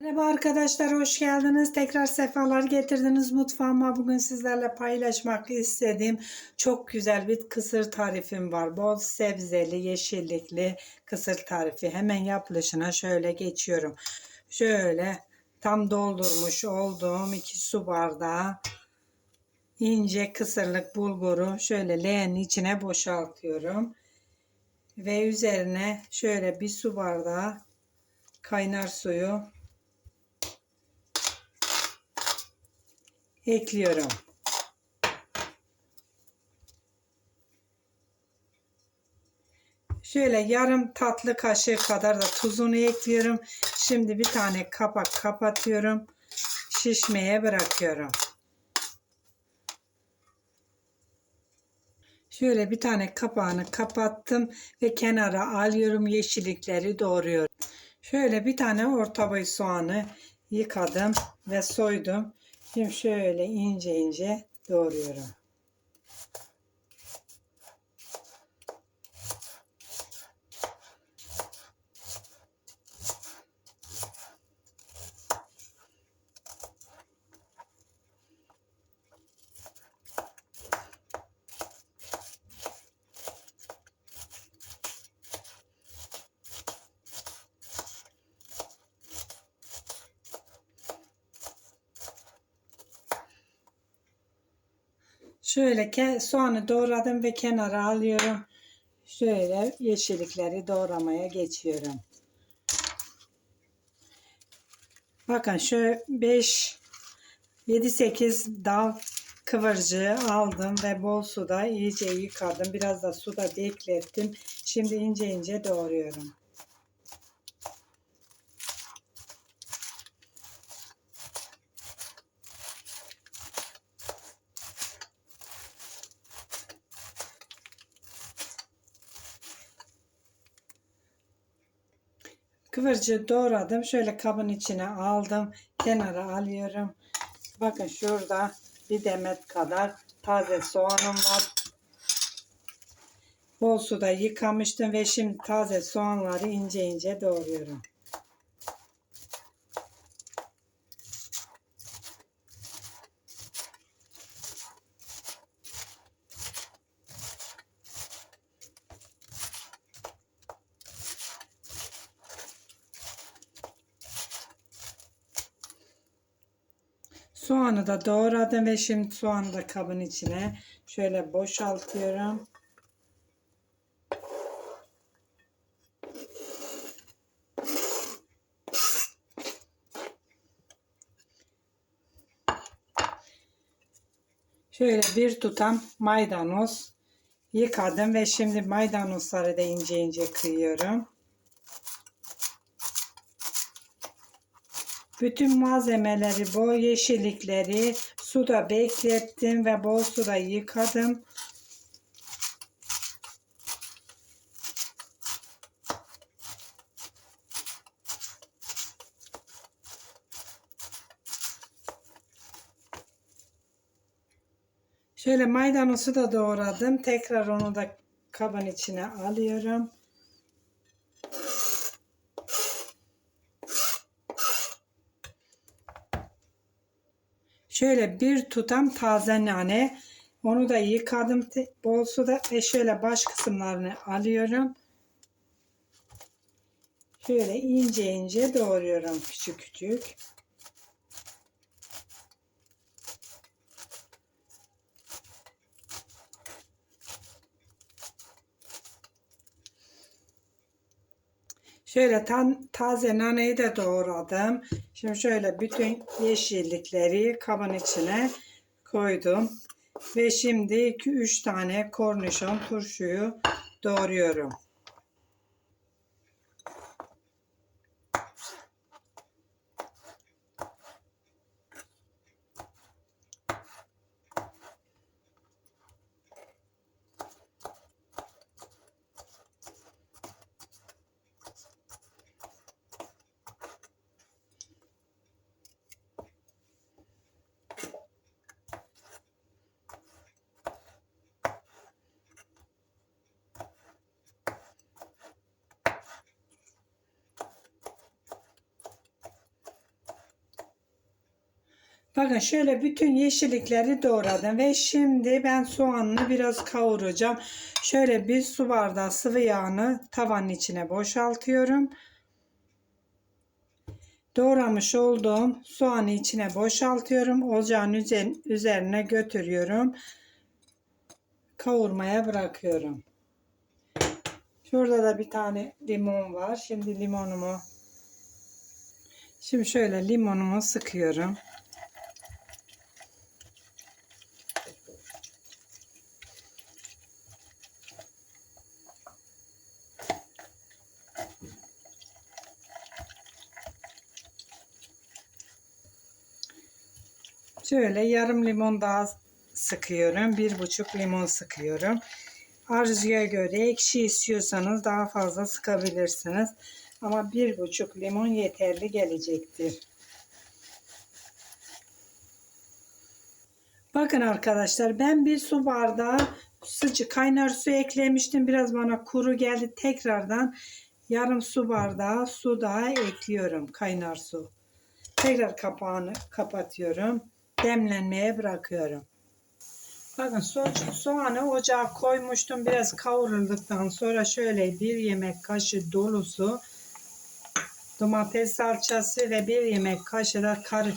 Merhaba arkadaşlar, hoş geldiniz. Tekrar sefalar getirdiniz mutfağıma. Bugün sizlerle paylaşmak istediğim çok güzel bir kısır tarifim var. Bol sebzeli, yeşillikli kısır tarifi. Hemen yapılışına şöyle geçiyorum. Şöyle tam doldurmuş olduğum 2 su bardağı ince kısırlık bulguru şöyle leğenin içine boşaltıyorum. Ve üzerine şöyle bir su bardağı kaynar suyu ekliyorum. Şöyle yarım tatlı kaşığı kadar da tuzunu ekliyorum. Şimdi bir tane kapak kapatıyorum. Şişmeye bırakıyorum. Şöyle bir tane kapağını kapattım ve kenara alıyorum yeşillikleri doğruyorum. Şöyle bir tane orta boy soğanı yıkadım ve soydum. Şimdi şöyle ince ince doğruyorum. Şöyle ke- soğanı doğradım ve kenara alıyorum. Şöyle yeşillikleri doğramaya geçiyorum. Bakın şu 5 7-8 dal kıvırcığı aldım ve bol suda iyice yıkadım. Biraz da suda beklettim. Şimdi ince ince doğruyorum. Kıvırcığı doğradım. Şöyle kabın içine aldım. Kenara alıyorum. Bakın şurada bir demet kadar taze soğanım var. Bol suda yıkamıştım ve şimdi taze soğanları ince ince doğruyorum. Soğanı da doğradım ve şimdi soğanı da kabın içine şöyle boşaltıyorum. Şöyle bir tutam maydanoz yıkadım ve şimdi maydanozları da ince ince kıyıyorum. Bütün malzemeleri, bol yeşillikleri suda beklettim ve bol suda yıkadım. Şöyle maydanozu da doğradım. Tekrar onu da kabın içine alıyorum. Şöyle bir tutam taze nane. Onu da yıkadım bol suda ve şöyle baş kısımlarını alıyorum. Şöyle ince ince doğruyorum küçük küçük. Şöyle taze naneyi de doğradım. Şimdi şöyle bütün yeşillikleri kabın içine koydum. Ve şimdi 2-3 tane kornişon turşuyu doğruyorum. Bakın şöyle bütün yeşillikleri doğradım ve şimdi ben soğanını biraz kavuracağım. Şöyle bir su bardağı sıvı yağını tavanın içine boşaltıyorum. Doğramış olduğum soğanı içine boşaltıyorum. Ocağın üze- üzerine götürüyorum. Kavurmaya bırakıyorum. Şurada da bir tane limon var. Şimdi limonumu Şimdi şöyle limonumu sıkıyorum. Şöyle yarım limon daha sıkıyorum. Bir buçuk limon sıkıyorum. Arzuya göre ekşi istiyorsanız daha fazla sıkabilirsiniz. Ama bir buçuk limon yeterli gelecektir. Bakın arkadaşlar ben bir su bardağı sıcak kaynar su eklemiştim. Biraz bana kuru geldi. Tekrardan yarım su bardağı su daha ekliyorum. Kaynar su. Tekrar kapağını kapatıyorum. Demlenmeye bırakıyorum. Bakın so- soğanı ocağa koymuştum. Biraz kavrulduktan sonra şöyle bir yemek kaşığı dolusu domates salçası ve bir yemek kaşığı da karı,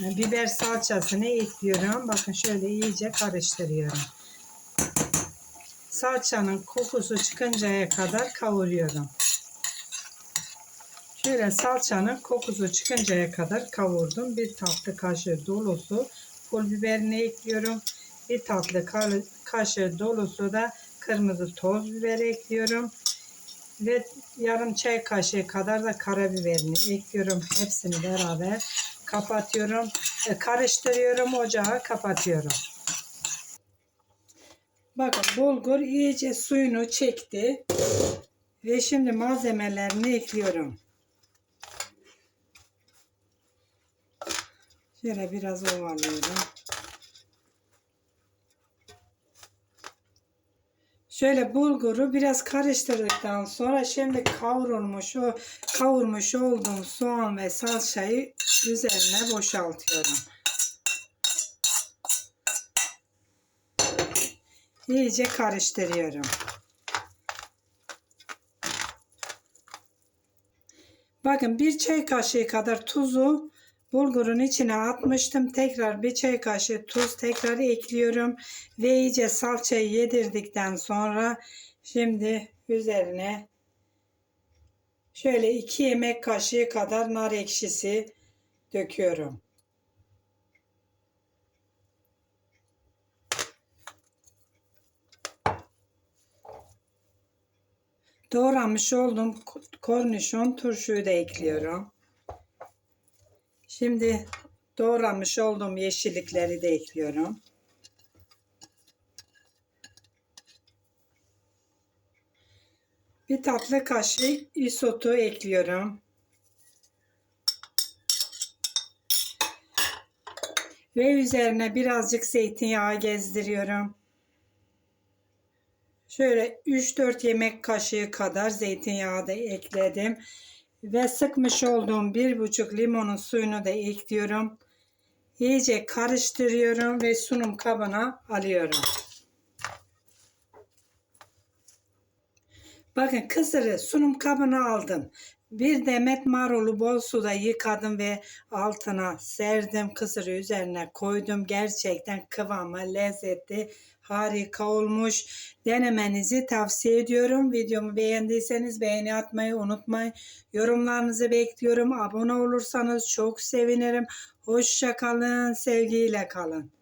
biber salçasını ekliyorum. Bakın şöyle iyice karıştırıyorum. Salçanın kokusu çıkıncaya kadar kavuruyorum. Şöyle salçanın kokusu çıkıncaya kadar kavurdum. Bir tatlı kaşığı dolusu pul biberini ekliyorum. Bir tatlı ka- kaşığı dolusu da kırmızı toz biber ekliyorum. Ve yarım çay kaşığı kadar da karabiberini ekliyorum. Hepsini beraber kapatıyorum. Karıştırıyorum. Ocağı kapatıyorum. Bakın bulgur iyice suyunu çekti. Ve şimdi malzemelerini ekliyorum. Şöyle biraz ovalıyorum. Şöyle bulguru biraz karıştırdıktan sonra şimdi kavrulmuş o kavurmuş olduğum soğan ve salçayı üzerine boşaltıyorum. İyice karıştırıyorum. Bakın bir çay kaşığı kadar tuzu bulgurun içine atmıştım. Tekrar bir çay kaşığı tuz tekrar ekliyorum. Ve iyice salçayı yedirdikten sonra şimdi üzerine şöyle iki yemek kaşığı kadar nar ekşisi döküyorum. Doğramış olduğum kornişon turşuyu da ekliyorum. Şimdi doğramış olduğum yeşillikleri de ekliyorum. Bir tatlı kaşığı isotu ekliyorum. Ve üzerine birazcık zeytinyağı gezdiriyorum. Şöyle 3-4 yemek kaşığı kadar zeytinyağı da ekledim. Ve sıkmış olduğum 1,5 limonun suyunu da ekliyorum. İyice karıştırıyorum ve sunum kabına alıyorum. Bakın kısırı sunum kabına aldım. Bir demet marulu bol suda yıkadım ve altına serdim. Kısırı üzerine koydum. Gerçekten kıvamı, lezzeti harika olmuş. Denemenizi tavsiye ediyorum. Videomu beğendiyseniz beğeni atmayı unutmayın. Yorumlarınızı bekliyorum. Abone olursanız çok sevinirim. Hoşça kalın, sevgiyle kalın.